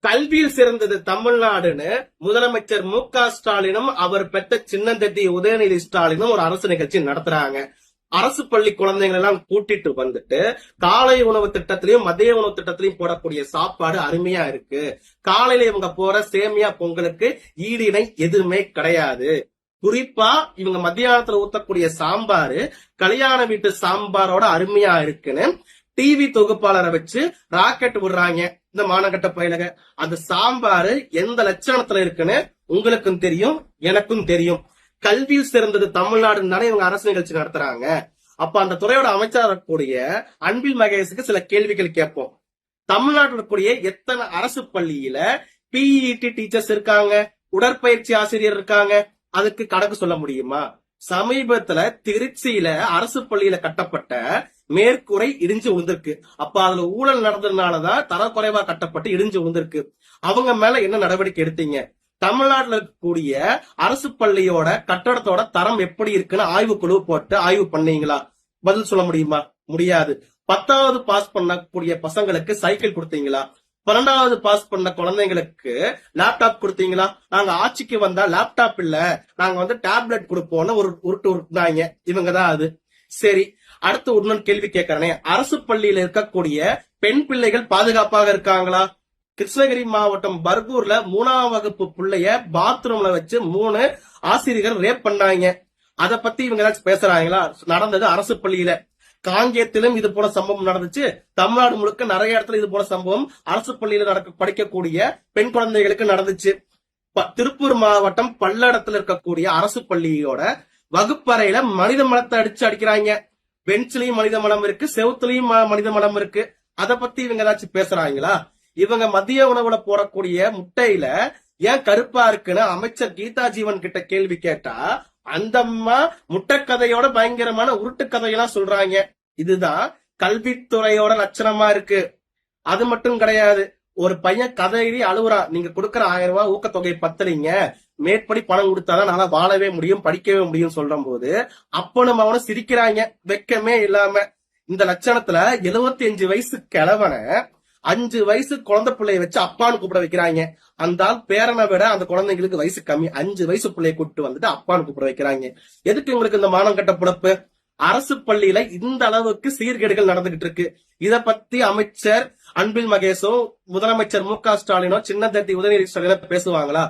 கல்வியில் சிறந்தது தமிழ்நாடுன்னு முதலமைச்சர் மு க ஸ்டாலினும் அவர் பெற்ற சின்னந்தட்டி உதயநிதி ஸ்டாலினும் ஒரு அரசு நிகழ்ச்சி நடத்துறாங்க. அரசு பள்ளி குழந்தைங்களை எல்லாம் கூட்டிட்டு வந்துட்டு காலை உணவு திட்டத்திலையும் மதிய உணவு திட்டத்திலையும் போடக்கூடிய சாப்பாடு அருமையா இருக்கு. காலையில இவங்க போற சேமியா பொங்கலுக்கு ஈடு எதுவுமே கிடையாது. குறிப்பா இவங்க மத்தியானத்துல ஊத்தக்கூடிய சாம்பாரு கல்யாண வீட்டு சாம்பாரோட அருமையா இருக்குன்னு டிவி தொகுப்பாளரை வச்சு ராக்கெட் விடுறாங்க. இந்த மானகட்ட பயிலக. அந்த சாம்பாரு எந்த லட்சணத்துல இருக்குன்னு உங்களுக்கும் தெரியும் எனக்கும் தெரியும். கல்வியில் சிறந்தது தமிழ்நாடுன்னு இவங்க அரசு நிகழ்ச்சி நடத்துறாங்க. அப்ப அந்த துறையோட அமைச்சராக கூடிய அன்பில் மகேஷுக்கு சில கேள்விகள் கேட்போம். தமிழ்நாட்டில் இருக்கக்கூடிய எத்தனை அரசு பள்ளியில பிஇடி டீச்சர்ஸ் இருக்காங்க உடற்பயிற்சி ஆசிரியர் இருக்காங்க அதுக்கு கணக்கு சொல்ல முடியுமா? சமீபத்துல திருச்சியில அரசு பள்ளியில கட்டப்பட்ட மேற்கூரை இடிஞ்சு விழுந்திருக்கு. அப்ப அதுல ஊழல் நடந்ததுனாலதான் தரக்குறைவா கட்டப்பட்டு இடிஞ்சு விழுந்திருக்கு. அவங்க மேல என்ன நடவடிக்கை எடுத்தீங்க? தமிழ்நாட்டில் இருக்கக்கூடிய அரசு பள்ளியோட கட்டடத்தோட தரம் எப்படி இருக்குன்னு ஆய்வு குழு போட்டு ஆய்வு பண்ணீங்களா? பதில் சொல்ல முடியுமா? முடியாது. பத்தாவது பாஸ் பண்ணக்கூடிய பசங்களுக்கு சைக்கிள் கொடுத்தீங்களா? பன்னெண்டாவது பாஸ் பண்ண குழந்தைங்களுக்கு லேப்டாப் கொடுத்தீங்களா? நாங்க ஆட்சிக்கு வந்தா லேப்டாப் இல்ல. நாங்க வந்து டேப்லெட் கொடுப்போம்னு ஒரு உருட்டு உருட்டுனாங்க. இவங்க தான் அது. சரி அடுத்து இன்னொரு கேள்வி கேட்கறனே. அரசு பள்ளியில இருக்கக்கூடிய பெண் பிள்ளைகள் பாதுகாப்பாக இருக்காங்களா? கிருஷ்ணகிரி மாவட்டம் பர்கூர்ல மூணாம் வகுப்பு பிள்ளைய பாத்ரூம்ல வச்சு மூணு ஆசிரியர்கள் ரேப் பண்ணாங்க. அத பத்தி இவங்க ஏதாச்சும் பேசுறாங்களா? நடந்தது அரசு பள்ளியில. காங்கேயத்திலும் இது போல சம்பவம் நடந்துச்சு. தமிழ்நாடு முழுக்க நிறைய இடத்துல இது போல சம்பவம் அரசு பள்ளியில நடக்க படிக்கக்கூடிய பெண் குழந்தைகளுக்கு நடந்துச்சு. ப- திருப்பூர் மாவட்டம் பல்லடத்துல இருக்கக்கூடிய அரசு பள்ளியோட வகுப்பறையில மனித மலத்தை அடிச்சு அடிக்கிறாங்க. பெஞ்சிலையும் மனித மலம் இருக்கு செவத்துலயும் மனித மலம் இருக்கு. அத பத்தி இவங்க ஏதாச்சும் பேசுறாங்களா? இவங்க மதிய உணவுல போடக்கூடிய முட்டையில ஏன் கருப்பா இருக்குன்னு அமைச்சர் கீதா ஜீவன் கிட்ட கேள்வி கேட்டா அந்த அம்மா முட்டைக்கதையோட பயங்கரமான உருட்டு கதையெல்லாம் சொல்றாங்க. இதுதான் கல்வித்துறையோட லட்சணமா இருக்கு. அது மட்டும் கிடையாது. ஒரு பையன் கதை எழுதி அழுவுறான் நீங்க கொடுக்கற ஆயிரம் ரூபாய் ஊக்கத்தொகை பத்தலைங்க மேற்படி பணம் கொடுத்தாதான் நல்லா வாழவே முடியும் படிக்கவே முடியும் சொல்லும் போது அப்பனும் அவனும் சிரிக்கிறாங்க. வெக்கமே இல்லாம. இந்த லட்சணத்துல 75 அஞ்சு வயசு கிழவன அஞ்சு வயசு குழந்தை பிள்ளைய வச்சு அப்பான்னு கூப்பிட வைக்கிறாங்க. அந்த ஆள் பேரனை விட அந்த குழந்தைங்களுக்கு வயசு கம்மி. அஞ்சு வயசு பிள்ளைய கூப்பிட்டு வந்துட்டு அப்பான்னு கூப்பிட வைக்கிறாங்க. எதுக்கு உங்களுக்கு இந்த மானம் கட்ட புடப்பு அரசு பள்ளியில இந்த அளவுக்கு சீர்கேடுகள் நடந்துகிட்டு இருக்கு. இத பத்தி அமைச்சர் அன்பில் மகேஷோ முதலமைச்சர் மு க ஸ்டாலினோ சின்னதட்டி உதயநிதி ஸ்டாலினோ பேசுவாங்களா?